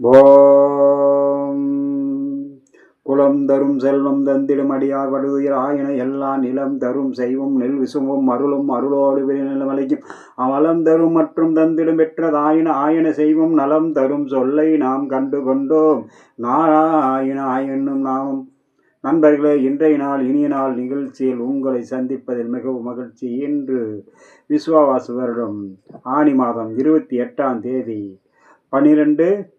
ஓம். குலம் தரும் செல்வம் தந்திடும் அடியார் வடுதுயிர் ஆயின எல்லா நிலம் தரும் செய்வும் நெல் விசும்பும் அருளும் அருளோடு நிலமலைக்கும் அவலம் தரும் மற்றும் தந்திடும் பெற்றதாயின ஆயன செய்வும் நலம் தரும் சொல்லை நாம் கண்டு கொண்டோம். நாராயண ஆயனும் நாமும். நண்பர்களே இன்றைய நாள் இனிய நாள் நிகழ்ச்சியில் உங்களை சந்திப்பதில் மிகவும் மகிழ்ச்சி. இன்று விஸ்வாவாசு வருடம். ஆனி மாதம் இருபத்தி எட்டாம் தேதி பனிரெண்டு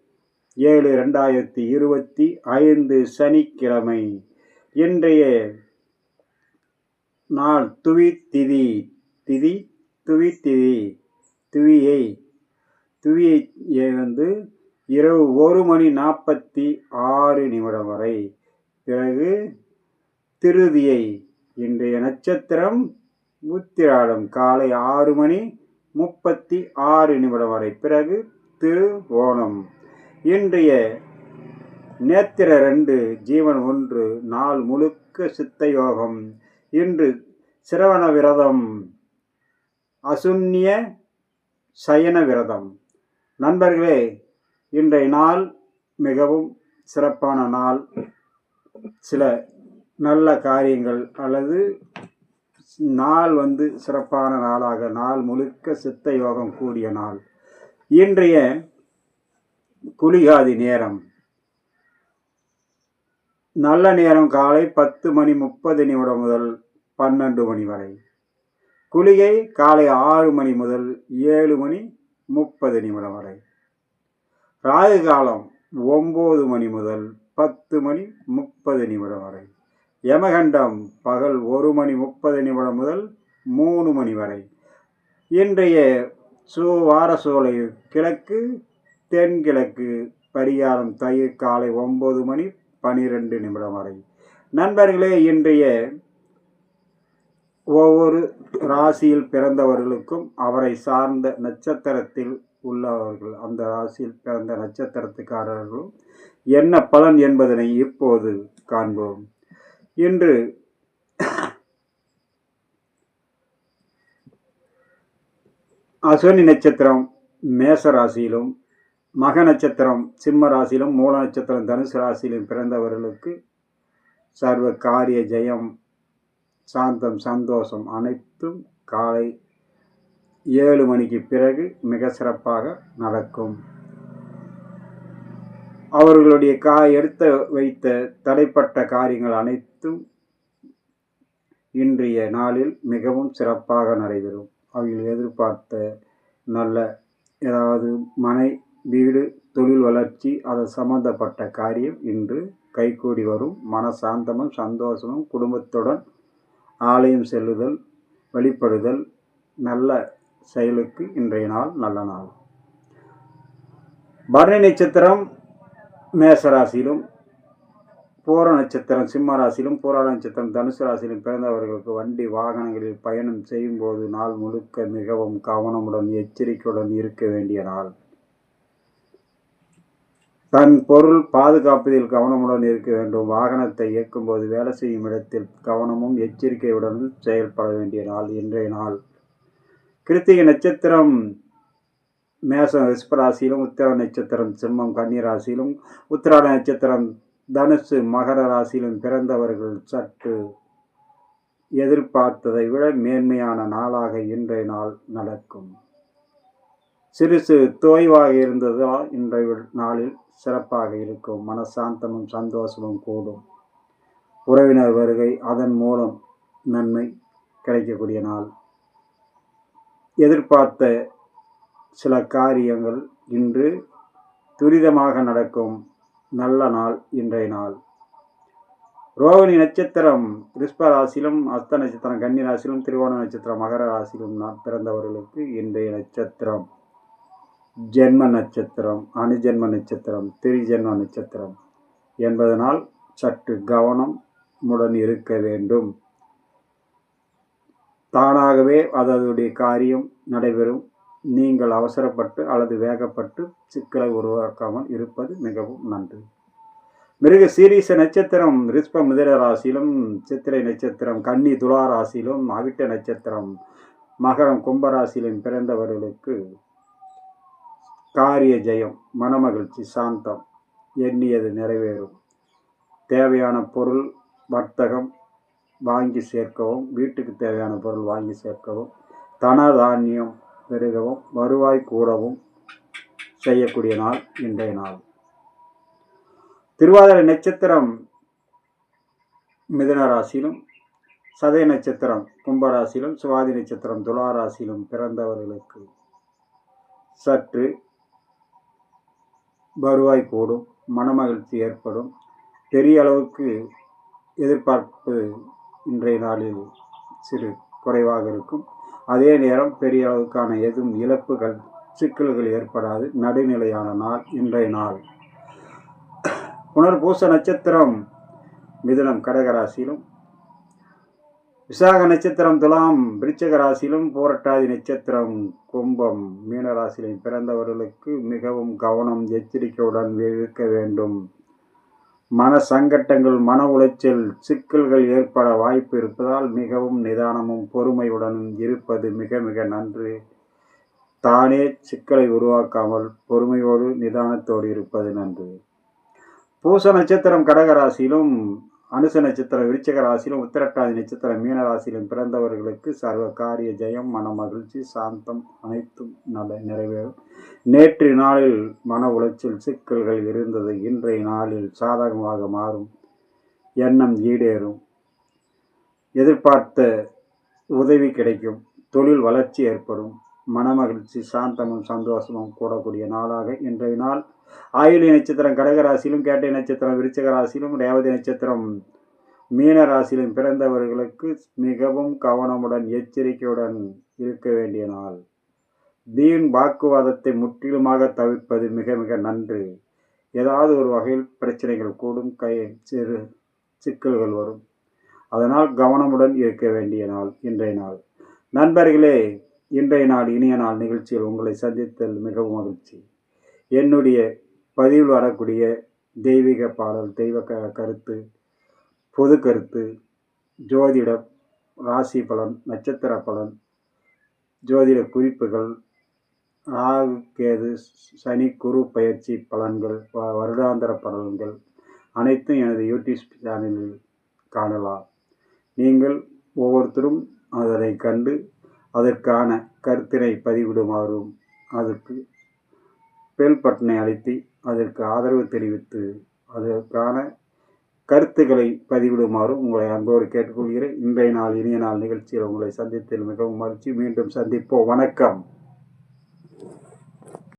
ஏழு ரெண்டாயிரத்தி இருபத்தி ஐந்து சனிக்கிழமை. இன்றைய நாள் துவி திதி. திதி துவி திதி. துவியை துவியை வந்து இரவு ஒரு மணி நாற்பத்தி ஆறு நிமிடம் வரை. பிறகு திருதியை இன்றைய நட்சத்திரம் உத்திராடம் காலை ஆறு மணி முப்பத்தி ஆறு நிமிடம் வரை. பிறகு திருவோணம். இன்றைய நேத்திர ரெண்டு ஜீவன் ஒன்று நாள் முழுக்க சித்த யோகம் இன்று சிரவண விரதம் அசுன்னிய சயன விரதம். நண்பர்களே இன்றைய நாள் மிகவும் சிறப்பான நாள். சில நல்ல காரியங்கள் அல்லது நாள் வந்து சிறப்பான நாளாக நாள் முழுக்க சித்த யோகம் கூடிய நாள். இன்றைய குளிகாதி நேரம். நல்ல நேரம் காலை பத்து மணி முப்பது நிமிடம் முதல் பன்னெண்டு மணி வரை. குளிகை காலை ஆறு மணி முதல் ஏழு மணி முப்பது நிமிடம் வரை. ராகு காலம் ஒம்பது மணி முதல் பத்து மணி முப்பது நிமிடம் வரை. யமகண்டம் பகல் ஒரு மணி முப்பது நிமிடம் முதல் மூணு மணி வரை. இன்றைய சூ வார சோலை கிழக்கு தென்கிழக்கு பரிகாரம் தயிர் காலை ஒம்பது மணி பனிரெண்டு நிமிடம் வரை. நண்பர்களே இன்றைய ஒவ்வொரு ராசியில் பிறந்தவர்களுக்கும் அவரை சார்ந்த நட்சத்திரத்தில் உள்ளவர்கள் அந்த ராசியில் பிறந்த நட்சத்திரத்துக்காரர்களும் என்ன பலன் என்பதனை இப்போது காண்போம். இன்று அஸ்வினி நட்சத்திரம் மேச ராசியிலும் மக நட்சத்திரம் சிம்ம ராசியிலும் மூல நட்சத்திரம் தனுசு ராசியிலும் பிறந்தவர்களுக்கு சர்வ காரிய ஜெயம் சாந்தம் சந்தோஷம் அனைத்தும் காலை ஏழு மணிக்கு பிறகு மிக சிறப்பாக நடக்கும். அவர்களுடைய கா எடுத்த வைத்த தடைப்பட்ட காரியங்கள் அனைத்தும் இன்றைய நாளில் மிகவும் சிறப்பாக நடைபெறும். அவர்கள் எதிர்பார்த்த நல்ல ஏதாவது மனை வீடு தொழில் வளர்ச்சி அது சம்மந்தப்பட்ட காரியம் இன்று கைகூடி வரும். மன சாந்தமும் சந்தோஷமும் குடும்பத்துடன் ஆலயம் செல்லுதல் வழிபடுதல் நல்ல செயலுக்கு இன்றைய நாள் நல்ல நாள். பரணி நட்சத்திரம் மேசராசியிலும் பூர நட்சத்திரம் சிம்ம ராசியிலும் பூராட நட்சத்திரம் தனுசு ராசியிலும் பிறந்தவர்களுக்கு வண்டி வாகனங்களில் பயணம் செய்யும்போது நாள் முழுக்க மிகவும் கவனமுடன் எச்சரிக்கையுடன் இருக்க வேண்டிய நாள். தன் பொருள் பாதுகாப்பதில் கவனமுடன் இருக்க வேண்டும். வாகனத்தை இயக்கும்போது வேலை செய்யும் இடத்தில் கவனமும் எச்சரிக்கையுடனும் செயல்பட வேண்டிய நாள் இன்றைய நாள். கிருத்திகை நட்சத்திரம் மேசம் ரிஷபராசியிலும் உத்திர நட்சத்திரம் சிம்மம் கன்னிராசியிலும் உத்திராட நட்சத்திரம் தனுசு மகர ராசியிலும் பிறந்தவர்கள் சற்று எதிர்பார்த்ததை விட மேன்மையான நாளாக இன்றைய நாள் நடக்கும். சிறு சிறு தோய்வாக இருந்ததால் இன்றைய நாளில் சிறப்பாக இருக்கும். மனசாந்தமும் சந்தோஷமும் கூடும். உறவினர் வருகை அதன் மூலம் நன்மை கிடைக்கக்கூடிய நாள். எதிர்பார்த்த சில காரியங்கள் இன்று துரிதமாக நடக்கும். நல்ல நாள் இன்றைய நாள். ரோகிணி நட்சத்திரம் ரிஷ்ப ராசியிலும் அஸ்த நட்சத்திரம் கன்னி ராசியிலும் திருவோண நட்சத்திரம் மகர ராசியிலும் நான் பிறந்தவர்களுக்கு இன்றைய நட்சத்திரம். ஜென்ம நட்சத்திரம் அணுஜென்ம நட்சத்திரம் திரிஜென்ம நட்சத்திரம் என்பதனால் சற்று கவனம் முடன் இருக்க வேண்டும். தானாகவே அதனுடைய காரியம் நடைபெறும். நீங்கள் அவசரப்பட்டு அல்லது வேகப்பட்டு சிக்கலை உருவாக்காமல் இருப்பது மிகவும் நன்று. மிருக சீரீச நட்சத்திரம் ரிஸ்ப மிதர ராசியிலும் சித்திரை நட்சத்திரம் கன்னி துலா ராசியிலும் அவிட்ட நட்சத்திரம் மகரம் கும்பராசியிலும் பிறந்தவர்களுக்கு காரிய ஜெயம் மனமகிழ்ச்சி சாந்தம் எண்ணியது நிறைவேறும். தேவையான பொருள் வர்த்தகம் வாங்கி சேர்க்கவும் வீட்டுக்கு தேவையான பொருள் வாங்கி சேர்க்கவும் தனதானியம் பெருகவும் வருவாய் கூடவும் செய்யக்கூடிய நாள் இன்றைய நாள். திருவாதிரை நட்சத்திரம் மிதுன ராசியிலும் சதய நட்சத்திரம் கும்பராசியிலும் சுவாதி நட்சத்திரம் துலா ராசியிலும் பிறந்தவர்களுக்கு சற்று வருவாய் கூடும் மனமகிழ்ச்சி ஏற்படும். பெரிய அளவுக்கு எதிர்பார்ப்பு இன்றைய நாளில் சிறு குறைவாக இருக்கும். அதே நேரம் பெரிய அளவுக்கான எதுவும் இழப்புகள் சிக்கல்கள் ஏற்படாது. நடுநிலையான நாள் இன்றைய நாள். புனர்பூச நட்சத்திரம் மிதுனம் கடகராசியிலும் விசாக நட்சத்திரம் துலாம் விருச்சக ராசியிலும் போரட்டாதி நட்சத்திரம் கும்பம் மீன ராசியிலும் பிறந்தவர்களுக்கு மிகவும் கவனம் எச்சரிக்கையுடன் இருக்க வேண்டும். மன சங்கட்டங்கள் மன உளைச்சல் சிக்கல்கள் ஏற்பட வாய்ப்பு இருப்பதால் மிகவும் நிதானமும் பொறுமையுடனும் இருப்பது மிக மிக நன்று. தானே சிக்கலை உருவாக்காமல் பொறுமையோடு நிதானத்தோடு இருப்பது நன்று. பூச நட்சத்திரம் கடகராசியிலும் அனுச நட்சத்திரம் விருச்சக ராசியிலும் உத்திரட்டாதி நட்சத்திரம் மீன ராசியிலும் பிறந்தவர்களுக்கு சர்வ காரிய ஜெயம் மன மகிழ்ச்சி சாந்தம் அனைத்தும் நல்ல நிறைவேறும். நேற்று நாளில் மன உளைச்சல் சிக்கல்கள் இருந்தது. இன்றைய நாளில் சாதகமாக மாறும். எண்ணம் ஈடேறும். எதிர்பார்த்த உதவி கிடைக்கும். தொழில் வளர்ச்சி ஏற்படும். மனமகிழ்ச்சி சாந்தமும் சந்தோஷமும் கூடக்கூடிய நாளாக இன்றைய நாள். ஆயுளி நட்சத்திரம் கடகராசியிலும் கேட்டை நட்சத்திரம் விருச்சக ராசியிலும் ரேவதி நட்சத்திரம் மீன ராசியிலும் பிறந்தவர்களுக்கு மிகவும் கவனமுடன் எச்சரிக்கையுடன் இருக்க வேண்டிய நாள். வீண் வாக்குவாதத்தை முற்றிலுமாக தவிர்ப்பது மிக மிக நன்று. ஏதாவது ஒரு வகையில் பிரச்சனைகள் கூடும் கை சிறு சிக்கல்கள் வரும். அதனால் கவனமுடன் இருக்க வேண்டிய நாள் இன்றைய நாள். நண்பர்களே இன்றைய நாள் இனிய நாள் நிகழ்ச்சியில் உங்களை சந்தித்தல் மிகவும் மகிழ்ச்சி. என்னுடைய பதிவில் வரக்கூடிய தெய்வீக பாடல் தெய்வ க கருத்து பொது கருத்து ஜோதிட ராசி பலன் நட்சத்திர பலன் ஜோதிட குறிப்புகள் ராகு கேது சனி குரு பயிற்சி பலன்கள் வ- வருடாந்திர பலன்கள் அனைத்தும் எனது யூடியூப் சேனலில் காணலாம். நீங்கள் ஒவ்வொருத்தரும் அதனை கண்டு அதற்கான கருத்தினை பதிவிடுமாறும் அதுக்கு பெல் பட்டனை அழுத்தி அதற்கு ஆதரவு தெரிவித்து அதற்கான கருத்துக்களை பதிவிடுமாறும் உங்களை அன்போடு கேட்டுக்கொள்கிறேன். இன்றைய நாள் இனிய நாள் நிகழ்ச்சியில் உங்களை சந்தித்ததில் மிகவும் மகிழ்ச்சி. மீண்டும் சந்திப்போம். வணக்கம்.